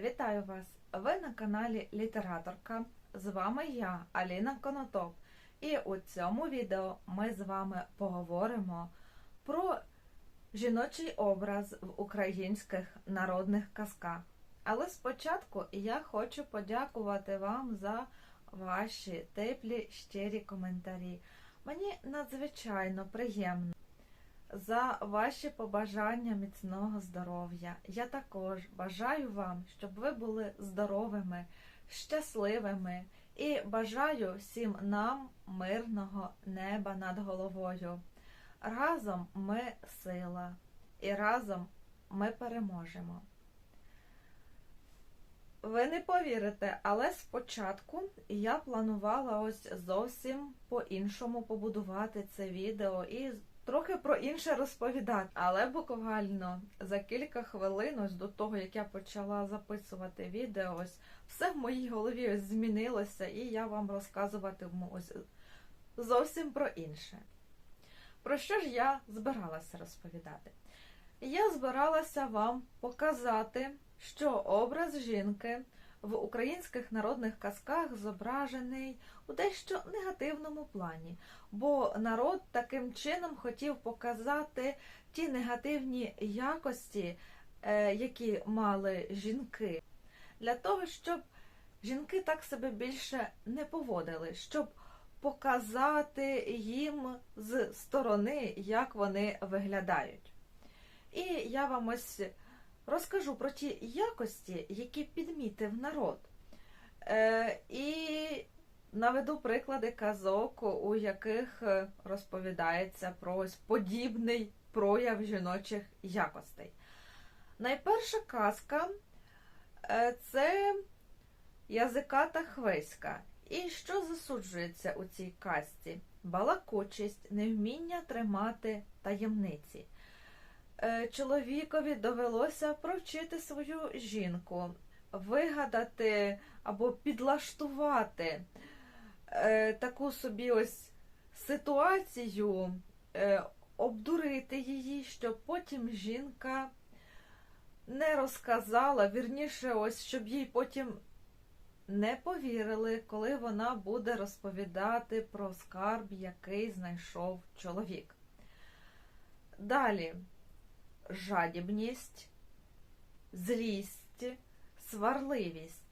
Вітаю вас! Ви на каналі Літераторка. З вами я, Аліна Конотоп. І у цьому відео ми з вами поговоримо про жіночий образ в українських народних казках. Але спочатку я хочу подякувати вам за ваші теплі щирі коментарі. Мені надзвичайно приємно за ваші побажання міцного здоров'я. Я також бажаю вам, щоб ви були здоровими, щасливими і бажаю всім нам мирного неба над головою. Разом ми сила, і разом ми переможемо. Ви не повірите, але спочатку я планувала ось зовсім по-іншому побудувати це відео і трохи про інше розповідати. Але буквально за кілька хвилин, ось до того, як я почала записувати відео, ось все в моїй голові ось змінилося, і я вам розказуватиму ось зовсім про інше. Про що ж я збиралася розповідати? Я збиралася вам показати, що образ жінки в українських народних казках зображений у дещо негативному плані, бо народ таким чином хотів показати ті негативні якості, е, які мали жінки, для того, щоб жінки так себе більше не поводили, щоб показати їм з сторони, як вони виглядають. І я вам ось розкажу про ті якості, які підмітив народ. Е, І наведу приклади казок, у яких розповідається про ось подібний прояв жіночих якостей. Найперша казка е, це язиката хвеська. І що засуджується у цій казці? Балакучість, невміння тримати таємниці. Е, чоловікові довелося провчити свою жінку, вигадати або підлаштувати е, таку собі ось ситуацію, е, обдурити її, щоб потім жінка не розказала, вірніше, ось щоб їй потім не повірили, коли вона буде розповідати про скарб, який знайшов чоловік. Далі жадібність, злість, сварливість.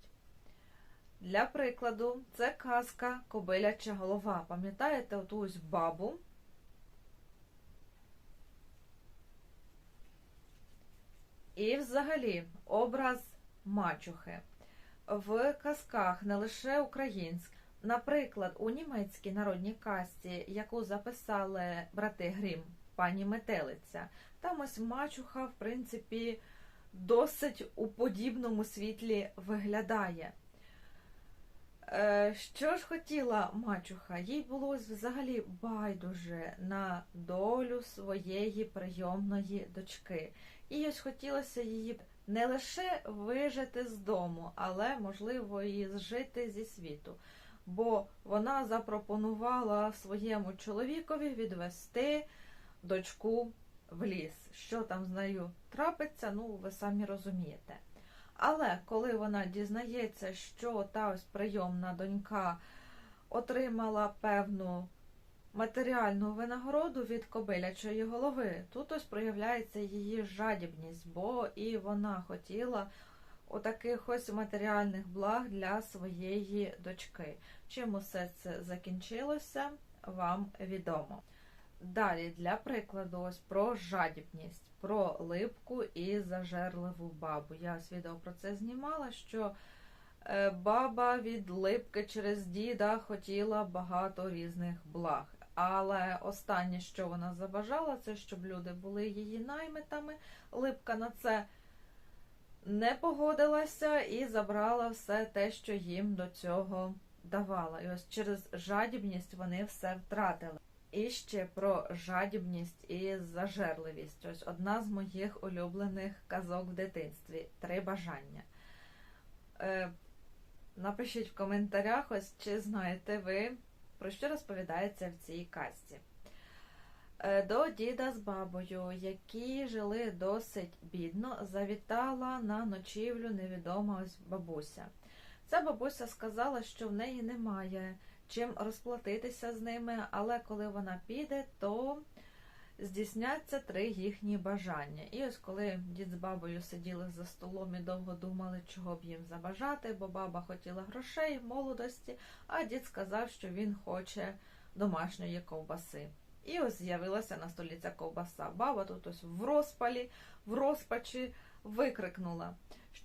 Для прикладу, це казка Кобиляча голова. Пам'ятаєте оту ось бабу? І взагалі образ мачухи. В казках не лише українських. Наприклад, у німецькій народній казці, яку записали брати Грім, пані Метелиця, там ось мачуха, в принципі, досить у подібному світлі виглядає. Е, що ж хотіла мачуха? Їй було взагалі байдуже на долю своєї прийомної дочки. І ось хотілося її не лише вижити з дому, але, можливо, і зжити зі світу. Бо вона запропонувала своєму чоловікові відвести дочку в ліс. Що там з нею трапиться, ну ви самі розумієте. Але коли вона дізнається, що та ось прийомна донька отримала певну матеріальну винагороду від кобилячої голови, тут ось проявляється її жадібність, бо і вона хотіла отаких ось матеріальних благ для своєї дочки. Чим усе це закінчилося, вам відомо. Далі, для прикладу, ось про жадібність, про липку і зажерливу бабу. Я ось відео про це знімала, що е, баба від липки через діда хотіла багато різних благ. Але останнє, що вона забажала, це щоб люди були її наймитами. Липка на це не погодилася і забрала все те, що їм до цього давала. І ось через жадібність вони все втратили. І ще про жадібність і зажерливість. Ось одна з моїх улюблених казок в дитинстві три бажання. Е, Напишіть в коментарях, ось чи знаєте ви, про що розповідається в цій казці. Е, До діда з бабою, які жили досить бідно, завітала на ночівлю невідома ось бабуся. Ця бабуся сказала, що в неї немає чим розплатитися з ними, але коли вона піде, то здійсняться три їхні бажання. І ось коли дід з бабою сиділи за столом і довго думали, чого б їм забажати, бо баба хотіла грошей, молодості, а дід сказав, що він хоче домашньої ковбаси. І ось з'явилася на столі ця ковбаса. Баба тут ось в розпалі, в розпачі викрикнула,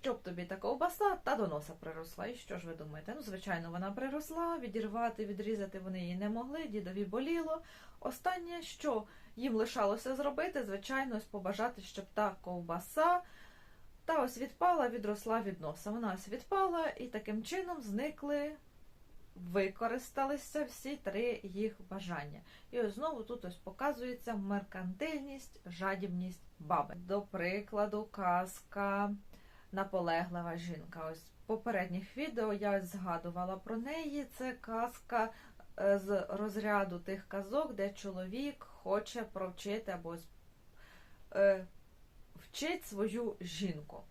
щоб тобі та ковбаса, та до носа приросла. І що ж ви думаєте? Ну, звичайно, вона приросла, відірвати, відрізати вони її не могли, дідові боліло. Останнє, що їм лишалося зробити, звичайно, ось побажати, щоб та ковбаса та ось відпала, відросла від носа. Вона ось відпала і таким чином зникли, використалися всі три їх бажання. І ось знову тут ось показується меркантильність, жадібність баби. До прикладу, казка наполеглива жінка. Ось в попередніх відео я згадувала про неї. Це казка е, з розряду тих казок, де чоловік хоче провчити або е, вчить свою жінку.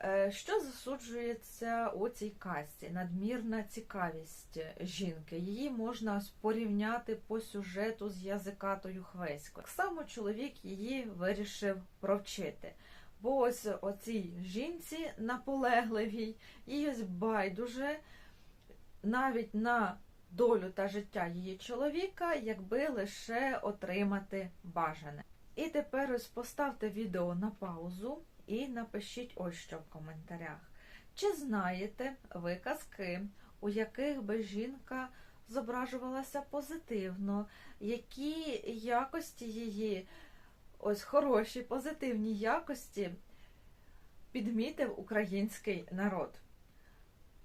Е, Що засуджується у цій казці? Надмірна цікавість жінки. Її можна порівняти по сюжету з язикатою Хвеською. Так само чоловік її вирішив провчити. Бо ось оцій жінці наполегливій, ось байдуже навіть на долю та життя її чоловіка, якби лише отримати бажане. І тепер ось поставте відео на паузу і напишіть ось що в коментарях. Чи знаєте ви казки, у яких би жінка зображувалася позитивно, які якості її, ось хороші, позитивні якості підмітив український народ?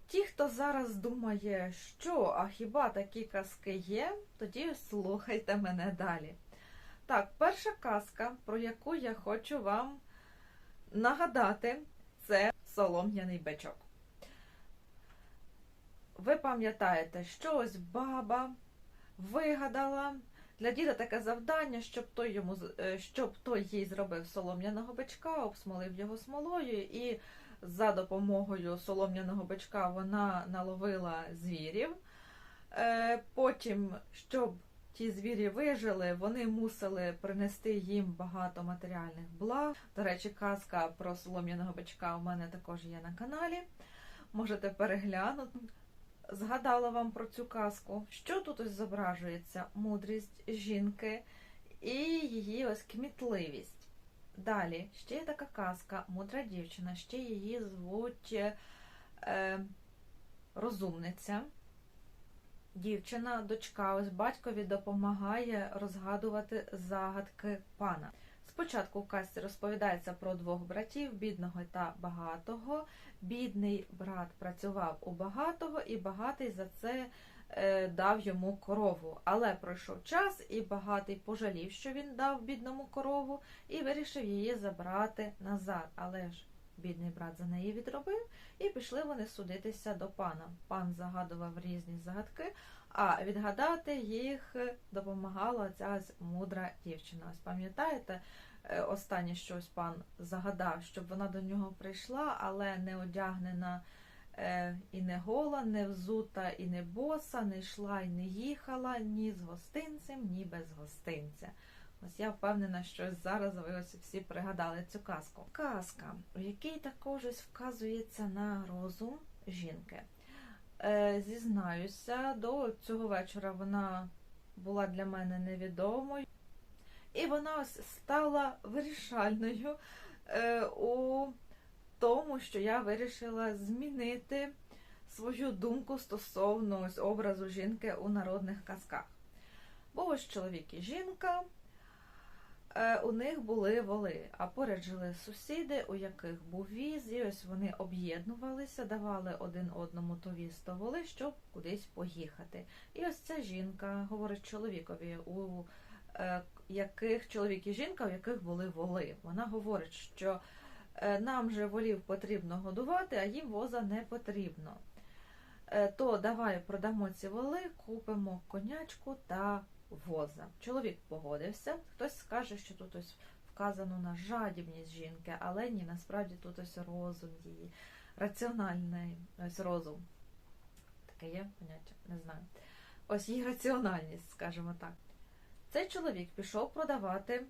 Ті, хто зараз думає, що а хіба такі казки є, тоді слухайте мене далі. Так, перша казка, про яку я хочу вам нагадати, це солом'яний бичок. Ви пам'ятаєте, що ось баба вигадала для діда таке завдання, щоб той, йому, е, щоб той їй зробив солом'яного бичка, обсмолив його смолою, і за допомогою солом'яного бичка вона наловила звірів. Е, Потім, щоб ті звірі вижили, вони мусили принести їм багато матеріальних благ. До речі, казка про солом'яного бичка у мене також є на каналі. Можете переглянути. Згадала вам про цю казку. Що тут ось зображується? Мудрість жінки і її ось кмітливість. Далі ще є така казка, мудра дівчина, ще її звуть е, розумниця. Дівчина, дочка, ось батькові допомагає розгадувати загадки пана. Спочатку в казці розповідається про двох братів, бідного та багатого. Бідний брат працював у багатого, і багатий за це е, дав йому корову. Але пройшов час, і багатий пожалів, що він дав бідному корову, і вирішив її забрати назад. Але ж бідний брат за неї відробив, і пішли вони судитися до пана. Пан загадував різні загадки, а відгадати їх допомагала ця мудра дівчина. Ось пам'ятаєте, е, останнє щось пан загадав, щоб вона до нього прийшла, але не одягнена е, і не гола, не взута, і не боса, не йшла і не їхала ні з гостинцем, ні без гостинця. Ось я впевнена, що зараз ви ось всі пригадали цю казку. Казка, в якій також вказується на розум жінки. Е, зізнаюся, до цього вечора вона була для мене невідомою, і вона стала вирішальною е, у тому, що я вирішила змінити свою думку стосовно образу жінки у народних казках. Бо ось чоловік і жінка. Е, У них були воли, а поряд жили сусіди, у яких був віз, і ось вони об'єднувалися, давали один одному то віз, то воли, щоб кудись поїхати. І ось ця жінка говорить чоловікові, у е, яких чоловік і жінка, у яких були воли. Вона говорить, що е, нам же волів потрібно годувати, а їм воза не потрібно. То давай продамо ці воли, купимо конячку та воза. Чоловік погодився. Хтось скаже, що тут ось вказано на жадібність жінки, але ні, насправді тут ось розум її, раціональний ось розум. Таке є поняття, не знаю. Ось її раціональність, скажімо так. Цей чоловік пішов продавати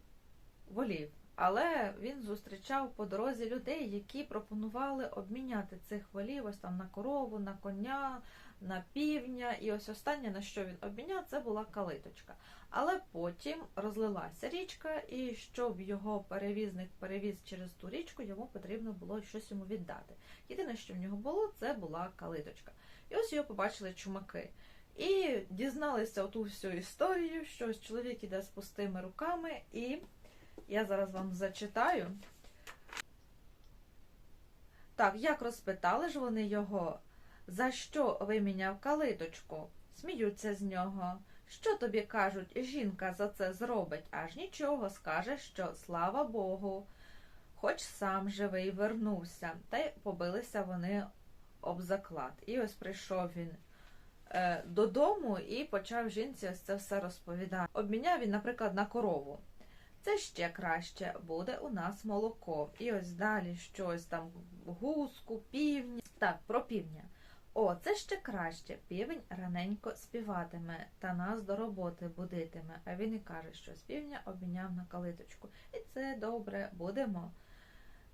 волів, але він зустрічав по дорозі людей, які пропонували обміняти цих волів ось там на корову, на коня, на півня. І ось останнє, на що він обміняв, це була калиточка. Але потім розлилася річка, і щоб його перевізник перевіз через ту річку, йому потрібно було щось йому віддати. Єдине, що в нього було, це була калиточка. І ось його побачили чумаки. І дізналися оту всю історію, що чоловік іде з пустими руками, і я зараз вам зачитаю. Так, як розпитали ж вони його, за що виміняв калиточку? Сміються з нього. Що тобі кажуть, жінка за це зробить? Аж нічого, скаже, що слава Богу, хоч сам живий вернувся. Та й побилися вони об заклад. І ось прийшов він е, додому і почав жінці ось це все розповідати. Обміняв він, наприклад, на корову. Це ще краще, буде у нас молоко. І ось далі щось там гуску, півні. Так, про півня. О, це ще краще. Півень раненько співатиме та нас до роботи будитиме. А він і каже, що з півня обміняв на калиточку. І це добре, будемо.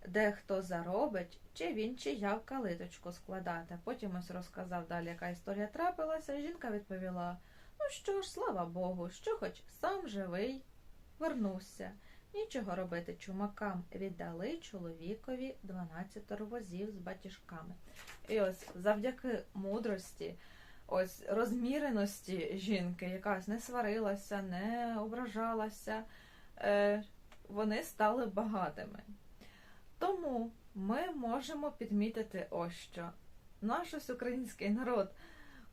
Дехто заробить, чи він, чи я в калиточку складати. Потім ось розказав далі, яка історія трапилася, жінка відповіла: Ну що ж, слава Богу, що хоч сам живий вернувся. Нічого робити чумакам віддали чоловікові 12 возів з батіжками. І ось завдяки мудрості, ось розміреності жінки, яка ось не сварилася, не ображалася, е, вони стали багатими. Тому ми можемо підмітити ось що. Наш ось український народ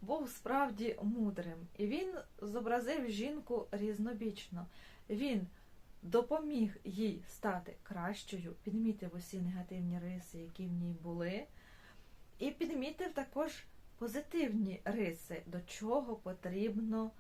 був справді мудрим, і він зобразив жінку різнобічно. Він допоміг їй стати кращою, підмітив усі негативні риси, які в ній були, і підмітив також позитивні риси, до чого потрібно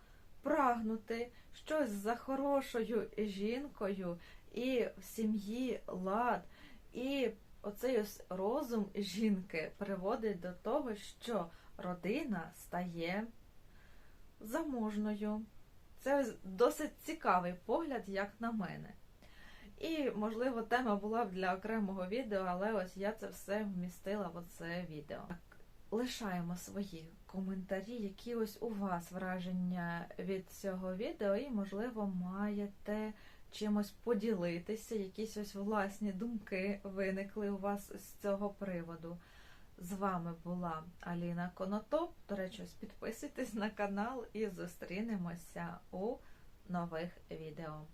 прагнути щось за хорошою жінкою, і в сім'ї лад, і оцей ось розум жінки приводить до того, що родина стає заможною. Це досить цікавий погляд, як на мене. І, можливо, тема була б для окремого відео, але ось я це все вмістила в оце відео. Так, лишаємо свої коментарі, які ось у вас враження від цього відео, і, можливо, маєте чимось поділитися, якісь ось власні думки виникли у вас з цього приводу. З вами була Аліна Конотоп. До речі, підписуйтесь на канал і зустрінемося у нових відео.